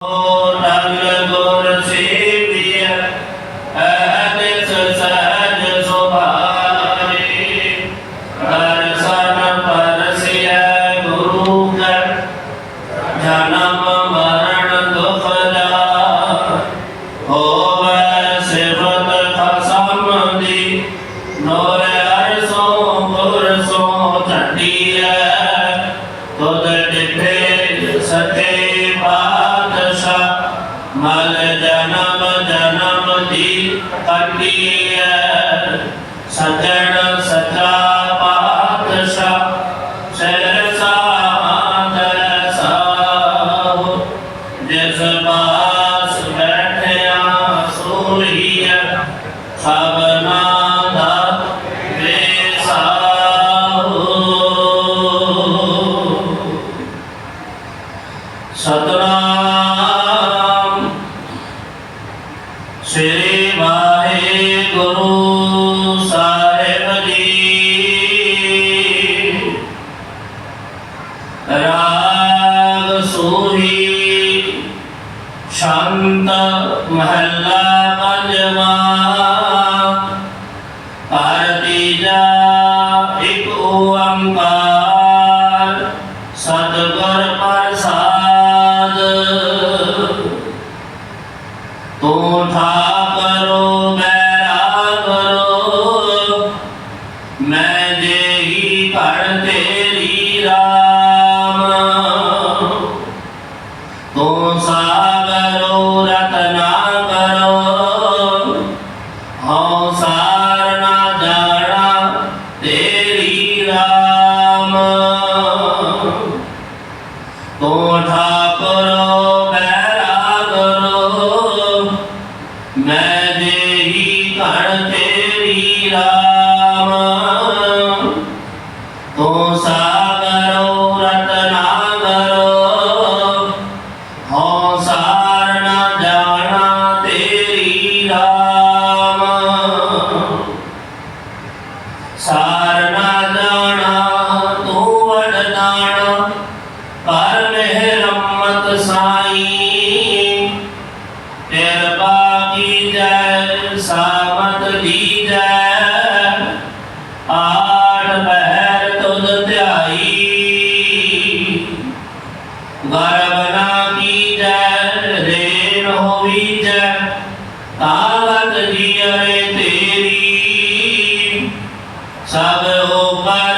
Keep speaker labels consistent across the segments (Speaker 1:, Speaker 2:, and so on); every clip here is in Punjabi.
Speaker 1: Oh. Di Tanti राग सोही शांत महल्ला पंजमा पारती जा एक ओंकार देही पर तेरी राम। तो सागरो रतना करो अवसार न जाना तेरी राम। तो ठाकुरो बैरा करो मैं देही कर तेरी राम। ਕੀਜੈ ਸਾਮਤ ਦੀਜੈ ਆੜ ਪਹਿਰ ਤੁਧ ਧਿਆਈ। ਗਰਬ ਨਾ ਕੀਜੈ, ਰੇਨ ਹੋਵੀਜੈ, ਤਾਵਤ ਜੀਅਰੇ ਤੇਰੀ। ਸਭ ਉਪਰ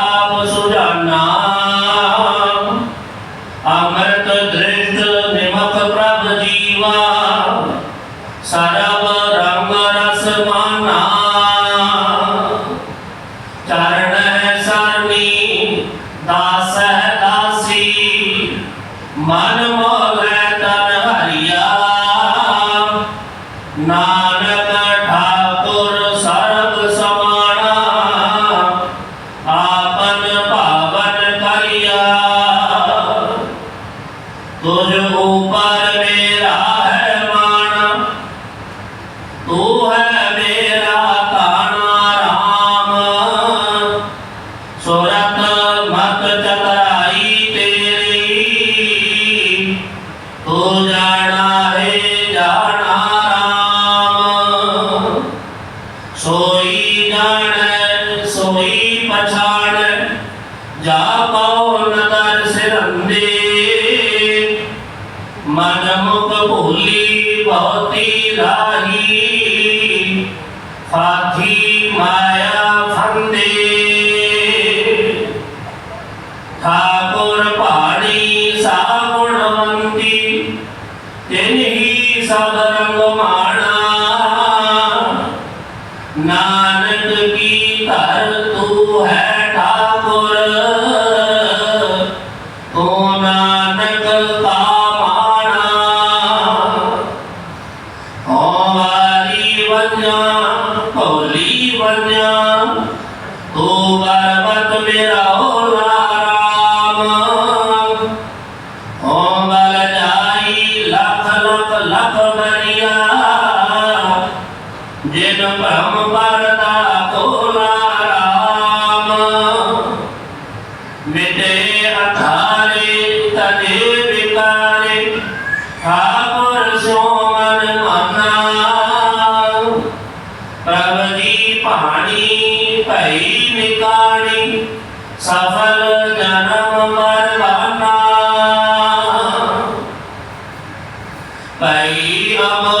Speaker 1: सिरंदे मनम कबूली बहुती राही फाथी माया फंदे ठाकुर पाणी सागुणवंती तेन ही सदरंग मार ਜਿਨ ਭ੍ਰਮ ਪਰਦਾ ਕੋਲਾ ਰਾਮ ਮਿਟੇ ਅਥਾਰੇ ਤਨੇ ਵਿਕਾਰੇ ਠਾਕੁਰ ਸੋ ਮਨ ਮਨਾ ਪ੍ਰਭ ਜੀ ਭਾਣੀ ਭਈ ਨਿਕਾਣੀ ਸਫਲ ਜਨਮ ਮਰਵਾਨਾ ਭਈ ਅਮਲੀ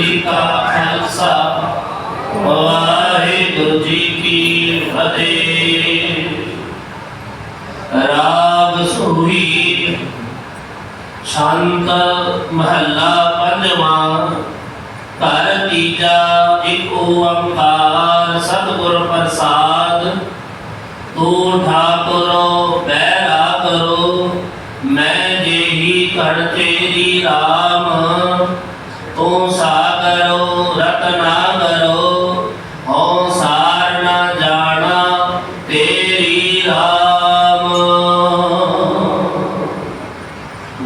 Speaker 1: ਜੀ ਕਾ ਖਾਲਸਾ। ਵਾਹਿਗੁਰੂ ਜੀ ਕੀ ਫਤਿਹ। ਰਾਗ ਸੋਹੀ ਸ਼ਾਂਤ ਮਹੱਲਾ ਪੰਜਵਾਂ। ਘਰ ਤੀਜਾ, ਇੱਕ ਓੰਕਾਰ ਸਤਿਗੁਰ ਪ੍ਰਸਾਦ। ਤੂੰ ਠਾਕੁਰੋ ਬੈਰਾ ਕਰੋ, ਮੈਂ ਜਿਹੀ ਘੜ ਤੇਰੀ ਰਾਮ।